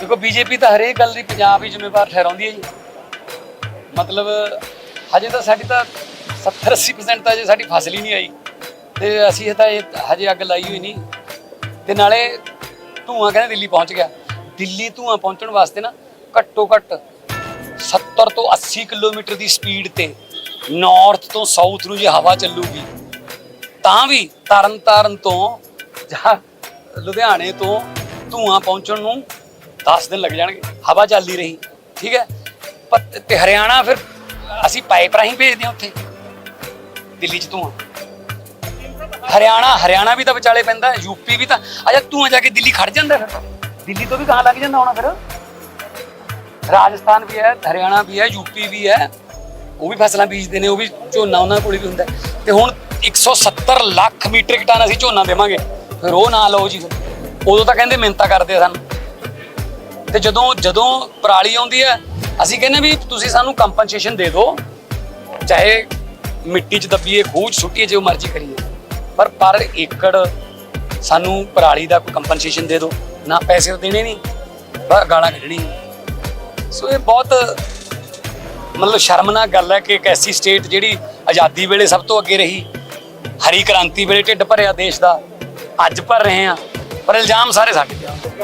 ਦੇਖੋ, ਬੀਜੇਪੀ ਤਾਂ ਹਰੇਕ ਗੱਲ ਦੀ ਪੰਜਾਬ ਹੀ ਜ਼ਿੰਮੇਵਾਰ ਠਹਿਰਾਉਂਦੀ ਹੈ ਜੀ। ਮਤਲਬ, ਹਜੇ ਤਾਂ ਸਾਡੀ ਤਾਂ 70 80% ਤਾਂ ਹਜੇ ਸਾਡੀ ਫਸਲ ਹੀ ਨਹੀਂ ਆਈ। ਤੇ ਅਸੀਂ ਤਾਂ ਇਹ ਹਜੇ ਅੱਗ ਲਾਈ ਹੋਈ ਨਹੀਂ। ਤੇ ਨਾਲੇ ਧੂਆਂ ਕਹਿੰਦੇ ਦਿੱਲੀ ਪਹੁੰਚ ਗਿਆ। ਦਿੱਲੀ ਧੂਆਂ ਪਹੁੰਚਣ ਵਾਸਤੇ ਨਾ ਘੱਟੋ ਘੱਟ 70 ਤੋਂ 80 ਕਿਲੋਮੀਟਰ ਦੀ ਸਪੀਡ ਤੇ ਨਾਰਥ ਤੋਂ ਸਾਊਥ ਨੂੰ ਜੇ ਹਵਾ ਚੱਲੂਗੀ, ਤਾਂ ਵੀ ਤਰਨ ਤਾਰਨ ਤੋਂ ਜਾਂ ਲੁਧਿਆਣੇ ਤੋਂ ਧੂਆਂ ਪਹੁੰਚਣ ਨੂੰ 10 ਦਿਨ ਲੱਗ ਜਾਣਗੇ, ਹਵਾ ਚੱਲਦੀ ਰਹੀ, ਠੀਕ ਹੈ? ਪਰ ਤੇ ਹਰਿਆਣਾ ਫਿਰ ਅਸੀਂ ਪਾਈਪ ਰਾਹੀਂ ਭੇਜਦੇ ਹਾਂ ਉੱਥੇ, ਦਿੱਲੀ ਚ ਧੂਆਂ ਹਰਿਆਣਾ ਹਰਿਆਣਾ ਵੀ ਤਾਂ ਵਿਚਾਲੇ ਪੈਂਦਾ ਯੂਪੀ ਵੀ ਤਾਂ ਅਜਾ ਧੂਆਂ ਜਾ ਕੇ ਦਿੱਲੀ ਖੜ ਜਾਂਦਾ ਫਿਰ। ਦਿੱਲੀ ਤੋਂ ਵੀ ਕਹਾਂ ਲੱਗ ਜਾਂਦਾ ਹੋਣਾ ਫਿਰ। ਰਾਜਸਥਾਨ ਵੀ ਹੈ, ਹਰਿਆਣਾ ਵੀ ਹੈ ਯੂਪੀ ਵੀ ਹੈ। ਉਹ ਵੀ ਫਸਲਾਂ ਬੀਜਦੇ ਨੇ, ਉਹ ਵੀ ਝੋਨਾ ਉਹਨਾਂ ਕੋਲ ਵੀ ਹੁੰਦਾ ਹੈ। ਤੇ ਹੁਣ 170 ਲੱਖ ਮੀਟ੍ਰਿਕ ਟਨ ਅਸੀਂ ਝੋਨਾ ਦੇਵਾਂਗੇ। ਫਿਰ ਉਹ ਨਾ ਲਓ ਜੀ ਫਿਰ। ਉਦੋਂ ਤਾਂ ਕਹਿੰਦੇ ਮਿਹਨਤਾਂ ਕਰਦੇ ਆ ਸਾਨੂੰ। ਤੇ ਜਦੋਂ ਜਦੋਂ ਪਰਾਲੀ ਆਉਂਦੀ ਹੈ, ਅਸੀਂ ਕਹਿੰਦੇ ਵੀ ਤੁਸੀਂ ਸਾਨੂੰ ਕੰਪਨਸੇਸ਼ਨ ਦੇ ਦਿਓ। ਚਾਹੇ ਮਿੱਟੀ 'ਚ ਦੱਬੀਏ, ਖੂਹ 'ਚ ਸੁੱਟੀਏ, ਜੋ ਮਰਜ਼ੀ ਕਰੀਏ। ਪਰ ਪਰ ਏਕੜ ਸਾਨੂੰ ਪਰਾਲੀ ਦਾ ਕੋਈ ਕੰਪਨਸੇਸ਼ਨ ਦੇ ਦਿਓ। ਨਾ ਪੈਸੇ ਦੇਣੇ ਨਹੀਂ ਬਸ ਗਾਲਾਂ ਕੱਢਣੀ ਸੋ ਇਹ ਬਹੁਤ ਮਤਲਬ ਸ਼ਰਮਨਾਕ ਗੱਲ ਹੈ ਕਿ ਇੱਕ ਐਸੀ ਸਟੇਟ ਜਿਹੜੀ ਆਜ਼ਾਦੀ ਵੇਲੇ ਸਭ ਤੋਂ ਅੱਗੇ ਰਹੀ। ਹਰੀ ਕ੍ਰਾਂਤੀ ਵੇਲੇ ਢਿੱਡ ਭਰਿਆ ਦੇਸ਼ ਦਾ। ਅੱਜ ਭਰ ਰਹੇ ਆ ਪਰ ਇਲਜ਼ਾਮ ਸਾਰੇ ਸਾਡੇ ਤੇ ਆ।